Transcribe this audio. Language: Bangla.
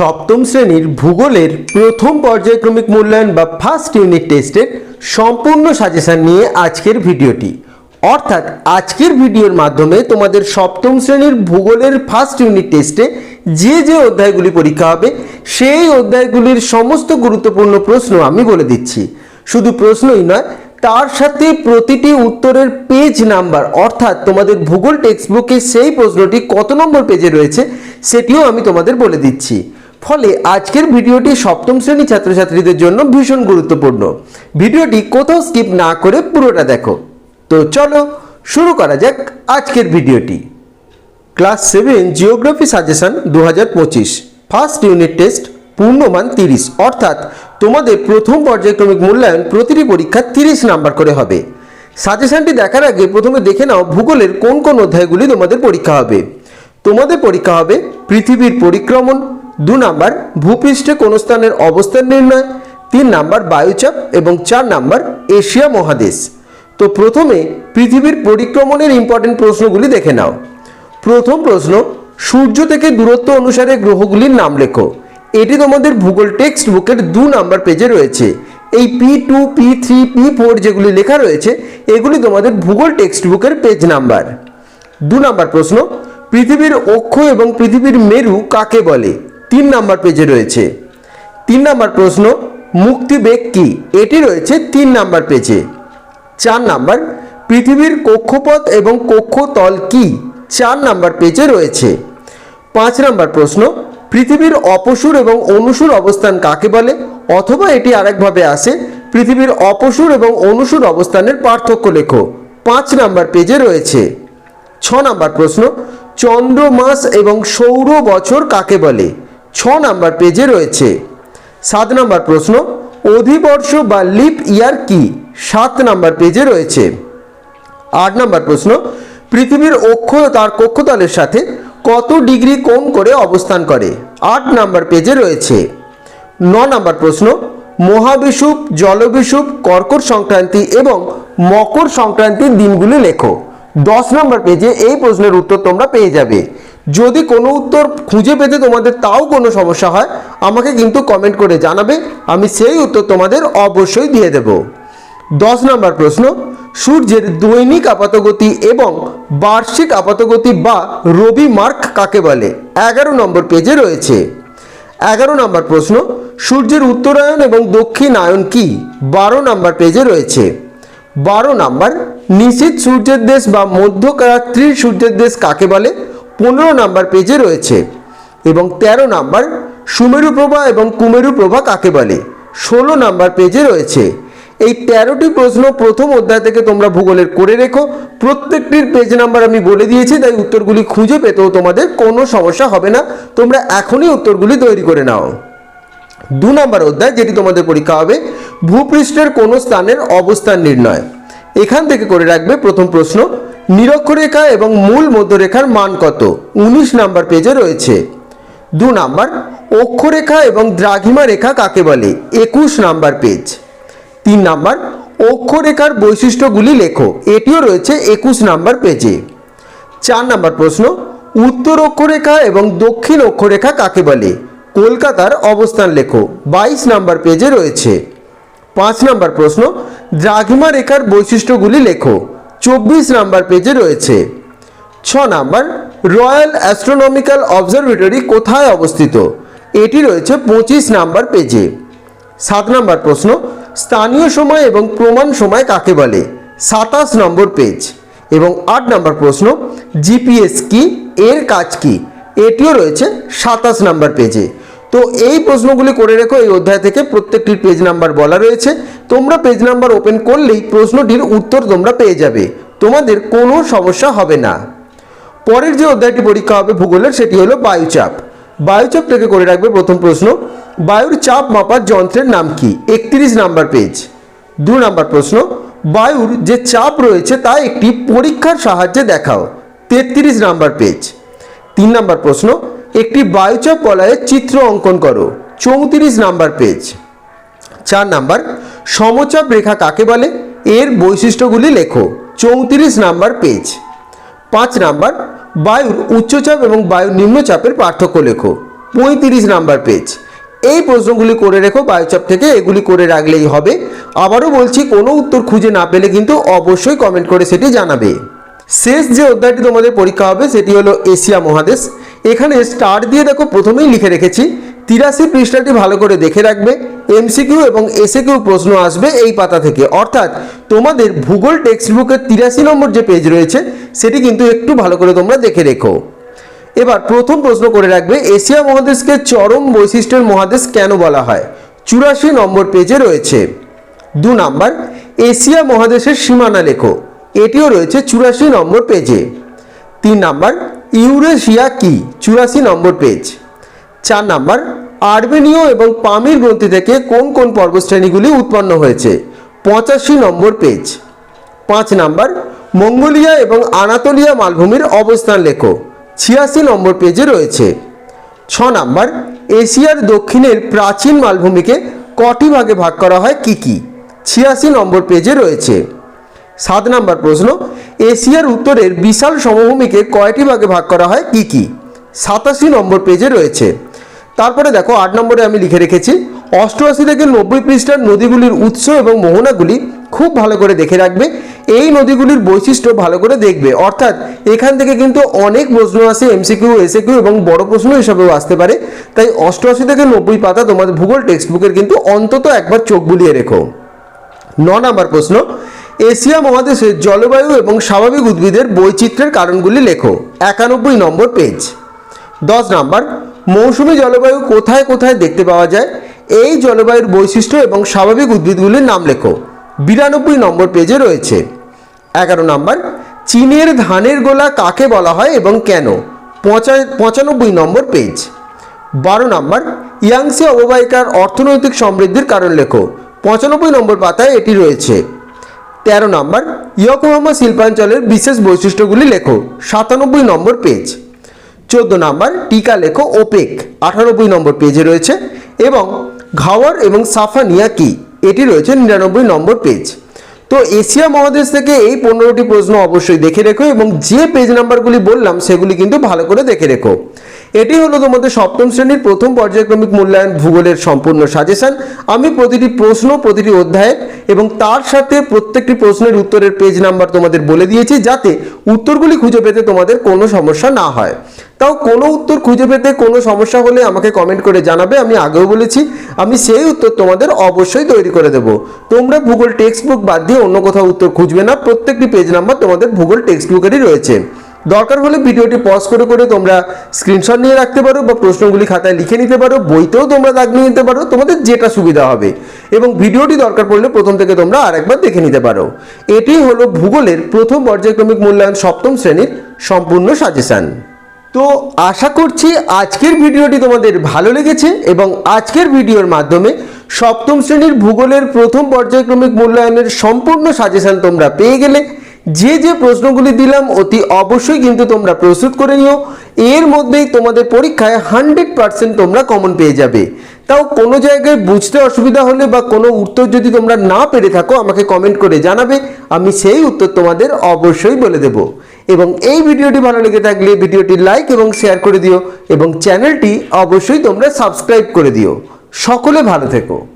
সপ্তম শ্রেণির ভূগোলের প্রথম পর্যায়ক্রমিক মূল্যায়ন বা ফার্স্ট ইউনিট টেস্টের সম্পূর্ণ সাজেশন নিয়ে আজকের ভিডিওটি। অর্থাৎ আজকের ভিডিওর মাধ্যমে তোমাদের সপ্তম শ্রেণির ভূগোলের ফার্স্ট ইউনিট টেস্টে যে যে অধ্যায়গুলি পরীক্ষা হবে, সেই অধ্যায়গুলির সমস্ত গুরুত্বপূর্ণ প্রশ্ন আমি বলে দিচ্ছি। শুধু প্রশ্নই নয়, তার সাথে প্রতিটি উত্তরের পেজ নাম্বার অর্থাৎ তোমাদের ভূগোল টেক্সট বুকে সেই প্রশ্নটি কত নম্বর পেজে রয়েছে, সেটিও আমি তোমাদের বলে দিচ্ছি। ফলে আজকের ভিডিওটি সপ্তম শ্রেণি ছাত্রছাত্রীদের জন্য ভীষণ গুরুত্বপূর্ণ। ভিডিওটি কোথাও স্কিপ না করে পুরোটা দেখো। তো চলো শুরু করা যাক আজকের ভিডিওটি। ক্লাস সেভেন, জিওগ্রাফি সাজেশন দু হাজার পঁচিশ। ফার্স্ট ইউনিট টেস্ট, পূর্ণমান তিরিশ। অর্থাৎ তোমাদের প্রথম পর্যায়ক্রমিক মূল্যায়ন প্রতিটি পরীক্ষা তিরিশ নাম্বার করে হবে। সাজেশনটি দেখার আগে প্রথমে দেখে নাও ভূগোলের কোন কোন অধ্যায়গুলি তোমাদের পরীক্ষা হবে। তোমাদের পরীক্ষা হবে পৃথিবীর পরিক্রমণ দু নাম্বার, ভূপৃষ্ঠে কোন স্থানের অবস্থান নির্ণয়, তিন নাম্বার, বায়ুচাপ এবং চার নাম্বার, এশিয়া মহাদেশ। তো প্রথমে পৃথিবীর পরিক্রমণের ইম্পর্টেন্ট প্রশ্নগুলি দেখে নাও। প্রথম প্রশ্ন, সূর্য থেকে দূরত্ব অনুসারে গ্রহগুলির নাম লেখো। এটি তোমাদের ভূগোল টেক্সট বুকের দু নাম্বার পেজে রয়েছে। এই P two P three P four যেগুলি লেখা রয়েছে, এগুলি তোমাদের ভূগোল টেক্সট বুকের পেজ নাম্বার। দু নাম্বার প্রশ্ন, পৃথিবীর অক্ষ এবং পৃথিবীর মেরু কাকে বলে? তিন নাম্বার পেজে রয়েছে। তিন নাম্বার প্রশ্ন মুক্তিবেগ কি? এটি রয়েছে তিন নাম্বার পেজে। চার নাম্বার, পৃথিবীর কক্ষপথ এবং কক্ষতল কি? চার নাম্বার পেজে রয়েছে। পাঁচ নাম্বার প্রশ্ন, পৃথিবীর অপসুর এবং অনুসুর অবস্থান কাকে বলে? অথবা এটি আরেকভাবে আসে, পৃথিবীর অপসুর এবং অনুসুর অবস্থানের পার্থক্য লেখো। পাঁচ নাম্বার পেজে রয়েছে। ছ নাম্বার প্রশ্ন চন্দ্র মাস এবং সৌর বছর কাকে বলে? ছ নাম্বার পেজে রয়েছে। সাত নাম্বার প্রশ্ন, অধিবর্ষ বা লিপ ইয়ার কি? সাত নাম্বার পেজে রয়েছে। আট নাম্বার প্রশ্ন, পৃথিবীর অক্ষ তার কক্ষতলের সাথে কত ডিগ্রি কোণ করে অবস্থান করে? আট নাম্বার পেজে রয়েছে। ন নাম্বার প্রশ্ন, মহাবিষুব, জলবিষুব, কর্কট সংক্রান্তি এবং মকর সংক্রান্তির দিনগুলি লেখো। দশ নম্বর পেজে এই প্রশ্নের উত্তর তোমরা পেয়ে যাবে। যদি কোনো উত্তর খুঁজে পেতে তোমাদের তাও কোনো সমস্যা হয়, আমাকে কিন্তু কমেন্ট করে জানাবে, আমি সেই উত্তর তোমাদের অবশ্যই দিয়ে দেবো। দশ নম্বর প্রশ্ন, সূর্যের দৈনিক আপাতগতি এবং বার্ষিক আপাতগতি বা রবি মার্ক কাকে বলে? এগারো নম্বর পেজে রয়েছে। এগারো নম্বর প্রশ্ন, সূর্যের উত্তরায়ণ এবং দক্ষিণায়ন কি? বারো নম্বর পেজে রয়েছে। বারো নাম্বার নিশীত সূর্যের দেশ বা মধ্যরাত্রির সূর্যের দেশ কাকে বলে? পনেরো নাম্বার পেজে রয়েছে এবং ১৩ নাম্বার সুমেরু প্রভা এবং কুমেরু প্রভা কাকে বলে? ষোলো নাম্বার পেজে রয়েছে। এই তেরোটি প্রশ্ন প্রথম অধ্যায় থেকে তোমরা ভূগোলের করে রেখো। প্রত্যেকটির পেজ নাম্বার আমি বলে দিয়েছি, তাই উত্তরগুলি খুঁজে পেতেও তোমাদের কোনো সমস্যা হবে না। তোমরা এখনই উত্তরগুলি তৈরি করে নাও। দু নম্বর অধ্যায় যেটি তোমাদের পরীক্ষা হবে, ভূপৃষ্ঠের কোনো স্থানের অবস্থান নির্ণয়। এখান থেকে করে রাখবে প্রথম প্রশ্ন। নিরক্ষরেখা এবং মূল মধ্যরেখার মান কত? উনিশ নাম্বার পেজে রয়েছে। দু নাম্বার, অক্ষরেখা এবং দ্রাঘিমা রেখা কাকে বলে? একুশ নাম্বার পেজ। তিন নাম্বার, অক্ষরেখার বৈশিষ্ট্যগুলি লেখো। এটিও রয়েছে একুশ নাম্বার পেজে। চার নাম্বার প্রশ্ন, উত্তর অক্ষরেখা এবং দক্ষিণ অক্ষরেখা কাকে বলে? কলকাতার অবস্থান লেখো। বাইশ নাম্বার পেজে রয়েছে। পাঁচ নাম্বার প্রশ্ন, দ্রাঘিমা রেখার বৈশিষ্ট্যগুলি লেখো। চব্বিশ নাম্বার পেজে রয়েছে। ছ নাম্বার রয়্যাল অ্যাস্ট্রোনমিক্যাল অবজারভেটরি কোথায় অবস্থিত? এটি রয়েছে পঁচিশ নাম্বার পেজে সাত নাম্বার প্রশ্ন, স্থানীয় সময় এবং প্রমাণ সময় কাকে বলে? সাতাশ নম্বর পেজ এবং আট নম্বর প্রশ্ন জিপিএস কি? এর কাজ কি? এটিও রয়েছে সাতাশ নাম্বার পেজে তো এই প্রশ্নগুলি করে রেখো এই অধ্যায় থেকে প্রত্যেকটির পেজ নাম্বার বলা রয়েছে। তোমরা পেজ নাম্বার ওপেন করলেই প্রশ্নটির উত্তর তোমরা পেয়ে যাবে। তোমাদের কোনো সমস্যা হবে না। পরের যে অধ্যায়টি পরীক্ষা হবে ভূগোলের, সেটি হলো বায়ুচাপ। বায়ুচাপ থেকে করে রাখবে প্রথম প্রশ্ন, বায়ুর চাপ মাপার যন্ত্রের নাম কি? একত্রিশ নাম্বার পেজ দু নাম্বার প্রশ্ন, বায়ুর যে চাপ রয়েছে তা একটি পরীক্ষার সাহায্যে দেখাও। তেত্রিশ নাম্বার পেজ তিন নাম্বার প্রশ্ন একটি বায়ুচাপ বলয়ের চিত্র অঙ্কন করো। চৌত্রিশ নাম্বার পেজ। চার নাম্বার, সমচাপ রেখা কাকে বলে? এর বৈশিষ্ট্যগুলি লেখো। চৌত্রিশ নাম্বার পেজ। পাঁচ নাম্বার, বায়ুর উচ্চচাপ এবং বায়ুর নিম্নচাপের পার্থক্য লেখো। পঁয়ত্রিশ নাম্বার পেজ। এই প্রশ্নগুলি করে রেখো, বায়োচপ থেকে এগুলি করে রাখলেই হবে। আবারও বলছি, কোনো উত্তর খুঁজে না পেলে কিন্তু অবশ্যই কমেন্ট করে সেটি জানাবে। শেষ যে অধ্যায়টি তোমাদের পরীক্ষা হবে, সেটি হলো এশিয়া মহাদেশ। এখানে স্টার দিয়ে দেখো প্রথমেই লিখে রেখেছি। তিরাশি পৃষ্ঠাটি ভালো করে দেখে রাখবে। এমসিকিউ এবং এসএকিউ প্রশ্ন আসবে এই পাতা থেকে। অর্থাৎ তোমাদের ভূগোল টেক্সট বুকের তিরাশি নম্বর যে পেজ রয়েছে, সেটি কিন্তু একটু ভালো করে তোমরা দেখে রেখো। এবার প্রথম প্রশ্ন করে রাখবে, এশিয়া মহাদেশকে চরম বৈশিষ্ট্যের মহাদেশ কেন বলা হয়? চুরাশি নম্বর পেজে রয়েছে। দু নাম্বার, এশিয়া মহাদেশের সীমানা লেখো। এটিও রয়েছে চুরাশি নম্বর পেজে তিন নাম্বার ইউরেশিয়া কি? চুরাশি নম্বর পেজ চার নাম্বার, আর্মেনীয় এবং পামির গ্রন্থি থেকে কোন কোন পর্বশ্রেণীগুলি উৎপন্ন হয়েছে? পঁচাশি নম্বর পেজ পাঁচ নাম্বার, মঙ্গোলিয়া এবং আনাতোলিয়া মালভূমির অবস্থান লেখো। ছিয়াশি নম্বর পেজে রয়েছে। ছ নাম্বার, এশিয়ার দক্ষিণের প্রাচীন মালভূমিকে কটি ভাগে ভাগ করা হয়? কি কি? ছিয়াশি নম্বর পেজে রয়েছে। সাত নাম্বার প্রশ্ন, এশিয়ার উত্তরের বিশাল সমভূমিকে কয়টি ভাগে ভাগ করা হয়, কি কি? সাতাশি নম্বর পেজে রয়েছে। তারপরে দেখো, আট নম্বরে আমি লিখে রেখেছি, অষ্টআশি থেকে নব্বই পৃষ্ঠার নদীগুলির উৎস এবং মোহনাগুলি খুব ভালো করে দেখে রাখবে, এই নদীগুলির বৈশিষ্ট্য ভালো করে দেখবে। অর্থাৎ এখান থেকে কিন্তু অনেক প্রশ্ন আসে এমসিকিউ এসএকিউ এবং বড় প্রশ্ন হিসাবেও আসতে পারে। তাই অষ্টআশি থেকে নব্বই পাতা তোমাদের ভূগোল টেক্সট বুকের কিন্তু অন্তত একবার চোখ বুলিয়ে রেখো। ন নম্বর প্রশ্ন এশিয়া মহাদেশের জলবায়ু এবং স্বাভাবিক উদ্ভিদের বৈচিত্র্যের কারণগুলি লেখো। একানব্বই নম্বর পেজ। দশ নম্বর, মৌসুমী জলবায়ু কোথায় কোথায় দেখতে পাওয়া যায়? এই জলবায়ুর বৈশিষ্ট্য এবং স্বাভাবিক উদ্ভিদগুলির নাম লেখো। বিরানব্বই নম্বর পেজে রয়েছে। এগারো নম্বর, চীনের ধানের গোলা কাকে বলা হয় এবং কেন? পঁচা, পঁচানব্বই নম্বর পেজ। বারো নম্বর, ইয়াংসি অববাহিকার অর্থনৈতিক সমৃদ্ধির কারণ লেখো। পঁচানব্বই নম্বর পাতায় এটি রয়েছে। তেরো নম্বর, ইয়োকোহামা শিল্পাঞ্চলের বিশেষ বৈশিষ্ট্যগুলি লেখো। সাতানব্বই নম্বর পেজ। চোদ্দ নম্বর, টিকা লেখো ওপেক। আঠানব্বই নম্বর পেজে রয়েছে। এবং ঘাওয়ার এবং সাফানিয়া কি? এটি রয়েছে নিরানব্বই নম্বর পেজ। তো এশিয়া মহাদেশ থেকে এই পনেরোটি প্রশ্ন অবশ্যই দেখে রেখো এবং যে পেজ নাম্বারগুলি বললাম সেগুলি কিন্তু ভালো করে দেখে রেখো। এটি হলো তোমাদের সপ্তম শ্রেণির প্রথম পর্যায়ক্রমিক মূল্যায়ন ভূগোলের সম্পূর্ণ সাজেশন। আমি প্রতিটি প্রশ্ন, প্রতিটি অধ্যায়ের এবং তার সাথে প্রত্যেকটি প্রশ্নের উত্তরের পেজ নাম্বার তোমাদের বলে দিয়েছি যাতে উত্তরগুলি খুঁজে পেতে তোমাদের কোনো সমস্যা না হয়। তাও কোনো উত্তর খুঁজে পেতে কোনো সমস্যা হলে আমাকে কমেন্ট করে জানাবে, আমি আগেও বলেছি, আমি সেই উত্তর তোমাদের অবশ্যই তৈরি করে দেব। তোমরা ভূগোল টেক্সট বুক বাদ দিয়ে অন্য কোথাও উত্তর খুঁজবে না, প্রত্যেকটি পেজ নাম্বার তোমাদের ভূগোল টেক্সট বুকেরই রয়েছে। দরকার হলে ভিডিওটি পজ করে করে তোমরা স্ক্রিনশট নিয়ে রাখতে পারো বা প্রশ্নগুলি খাতায় লিখে নিতে পারো, বইতেও তোমরা দাগ নিয়ে নিতে পারো, তোমাদের যেটা সুবিধা হবে। এবং ভিডিওটি দরকার পড়লে প্রথম থেকে তোমরা আরেকবার দেখে নিতে পারো। এটি হলো ভূগোলের প্রথম পর্যায়ক্রমিক মূল্যায়ন সপ্তম শ্রেণির সম্পূর্ণ সাজেশান তো আশা করছি আজকের ভিডিওটি তোমাদের ভালো লেগেছে এবং আজকের ভিডিওর মাধ্যমে সপ্তম শ্রেণির ভূগোলের প্রথম পর্যায়ক্রমিক মূল্যায়নের সম্পূর্ণ সাজেশান তোমরা পেয়ে গেলে যে যে প্রশ্নগুলি দিলাম, অতি অবশ্যই কিন্তু তোমরা প্রস্তুত করে নিও। এর মধ্যেই তোমাদের পরীক্ষায় হান্ড্রেড পার্সেন্ট তোমরা কমন পেয়ে যাবে। তাও কোনো জায়গায় বুঝতে অসুবিধা হলে বা কোনো উত্তর যদি তোমরা না পেরে থাকো, আমাকে কমেন্ট করে জানাবে। আমি সেই উত্তর তোমাদের অবশ্যই বলে দেব। এবং এই ভিডিওটি ভালো লেগে থাকলে ভিডিওটি লাইক এবং শেয়ার করে দিও এবং চ্যানেলটি অবশ্যই তোমরা সাবস্ক্রাইব করে দিও। সকলে ভালো থেকো।